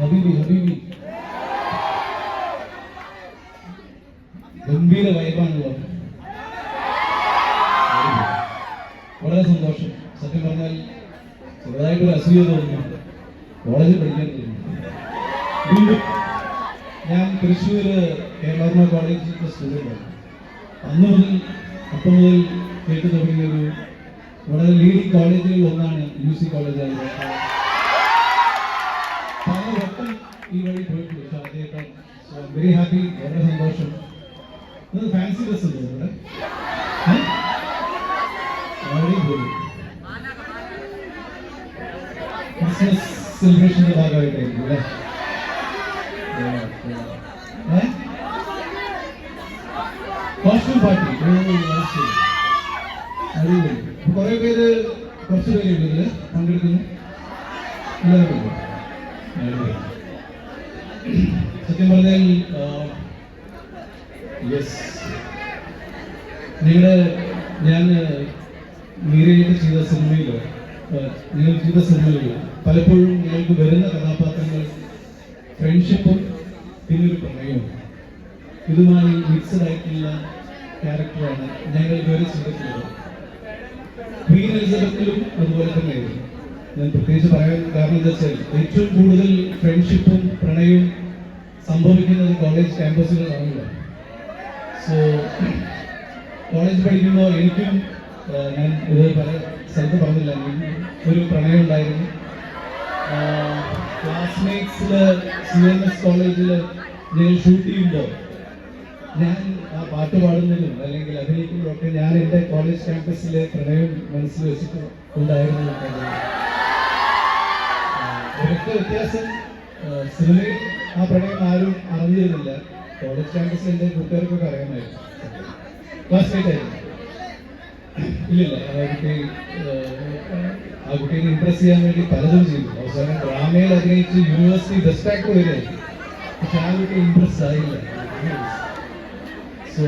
ഹബീബി ഹബീബി. ഗംഭീര വൈബാണല്ലോ. വളരെ സന്തോഷം. സത്യം പറഞ്ഞാൽ ചെറുതായിട്ടൊരു അസൂയ തോന്നുന്നു കോളേജിൽ പഠിക്കാൻ വീണ്ടും ഞാൻ തൃശ്ശൂർ കേരള കോളേജിലെ സ്റ്റുഡന്റാണ്. അന്ന് മുതൽ അപ്പം മുതൽ കേട്ടു തുടങ്ങിയ ഒരു വളരെ ലീഡിംഗ് കോളേജുകളിൽ ഒന്നാണ് യു സി കോളേജ് വട്ടം ഈ വഴി പോയിട്ടുണ്ട് ഷാജയേട്ടൻ വെരി ഹാപ്പി വളരെ സന്തോഷം ഇത് ഫാൻസി ഡ്രസ് ഉണ്ട് ഇവിടെ ഏ? അവിടെയും പോയി ക്രിസ്മസ് സെലിബ്രേഷന്റെ ഭാഗമായിട്ടായിരിക്കും അല്ലേ ഏ? കോസ്റ്റ്യൂം പാർട്ടി അടിപൊളി അപ്പൊ കുറെ പേര് കുറച്ച് പേര് ഇതില് പങ്കെടുക്കുന്നു എല്ലാവരും ഉണ്ട്. അടിപൊളി. സത്യം പറഞ്ഞാൽ യെസ് നിങ്ങളുടെ ഞാൻ മീരയിട്ട് ചെയ്ത സിനിമയിൽ നിങ്ങൾ ചെയ്ത സിനിമയിൽ പലപ്പോഴും നിങ്ങൾക്ക് വരുന്ന കഥാപാത്രങ്ങൾ ഫ്രണ്ട്ഷിപ്പും പിന്നൊരു പ്രണയവും. ഇതുമായി മിക്സഡ് ആയിട്ടുള്ള ക്യാരക്ടറാണ് ഞങ്ങൾ ഇതുവരെ ചെയ്തിട്ടുള്ളത്. ക്വീൻ എലിസബത്തിലും അതുപോലെ തന്നെയായിരുന്നു ഞാൻ പ്രത്യേകിച്ച് പറയാൻ കാരണം എന്താ വെച്ചാൽ ഏറ്റവും കൂടുതൽ ഫ്രണ്ട്ഷിപ്പും പ്രണയവും സംഭവിക്കുന്നത് കോളേജ് ക്യാമ്പസുകളിലാണല്ലോ സോ കോളേജ് പഠിക്കുമ്പോൾ എനിക്കും ഞാൻ ഇത് പല സ്ഥലത്ത് പറഞ്ഞില്ല. ഒരു പ്രണയം ഉണ്ടായിരുന്നു. ക്ലാസ്മേറ്റ്സിൽ സി എം എസ് കോളേജിൽ ഞാൻ ഷൂട്ട് ചെയ്യുമ്പോൾ ഞാൻ ആ പാട്ട് പാടുന്നതിലും അല്ലെങ്കിൽ അഭിനയിക്കുമ്പോഴൊക്കെ ഞാൻ എന്റെ കോളേജ് ക്യാമ്പസിലെ പ്രണയം മനസ്സിൽ വെച്ചിട്ട് ഉണ്ടായിരുന്നു ഒരൊറ്റ വ്യത്യാസം സിനിമയിൽ ആ പ്രണയം ആരും അറിഞ്ഞിരുന്നില്ല. കോളേജ് ക്യാമ്പസിൽ എന്റെ കൂട്ടുകാർക്കൊക്കെ അറിയാമായിരുന്നു ക്ലാസ്മേറ്റ് ആയിരുന്നു ഇല്ലില്ല ആ കുട്ടി ആ, ആ കുട്ടീനെ ഇംപ്രസ് ചെയ്യാൻ വേണ്ടി പലതും ചെയ്തു. അവസാനം ഡ്രാമയിൽ അഭിനയിച്ച് യൂണിവേഴ്സിറ്റി ബെസ്റ്റ് ആക്ടർ വരെയായിരുന്നു പക്ഷെ ആ കുട്ടി ഇംപ്രസ് ആയില്ല. സോ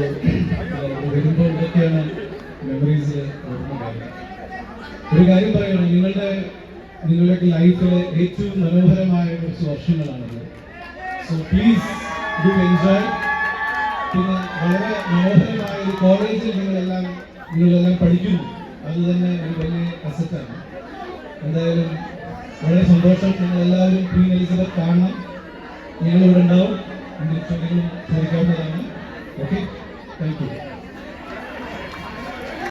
വരുമ്പോൾ ഇതൊക്കെയാണ് മെമ്മറീസിൽ ഒരു കാര്യം പറയുകയാണ് നിങ്ങളുടെ നിങ്ങളുടെ ലൈഫിലെ ഏറ്റവും മനോഹരമായ കുറച്ച് വർഷങ്ങളാണത്. സോ പ്ലീസ് ഡു എൻജോയ് പിന്നെ വളരെ മനോഹരമായ ഒരു കോളേജിൽ നിങ്ങളെല്ലാം നിങ്ങളെല്ലാം പഠിക്കുന്നു. അത് തന്നെ ഒരു വലിയ അസറ്റാണ് എന്തായാലും വളരെ സന്തോഷം. നിങ്ങൾ എല്ലാവരും ക്വീൻ എലിസബത്ത് കാണണം. ഞങ്ങളിവിടെ ഉണ്ടാവും ചോദ്യങ്ങളും ചോദിക്കാവുന്നതാണ്. Okay thank you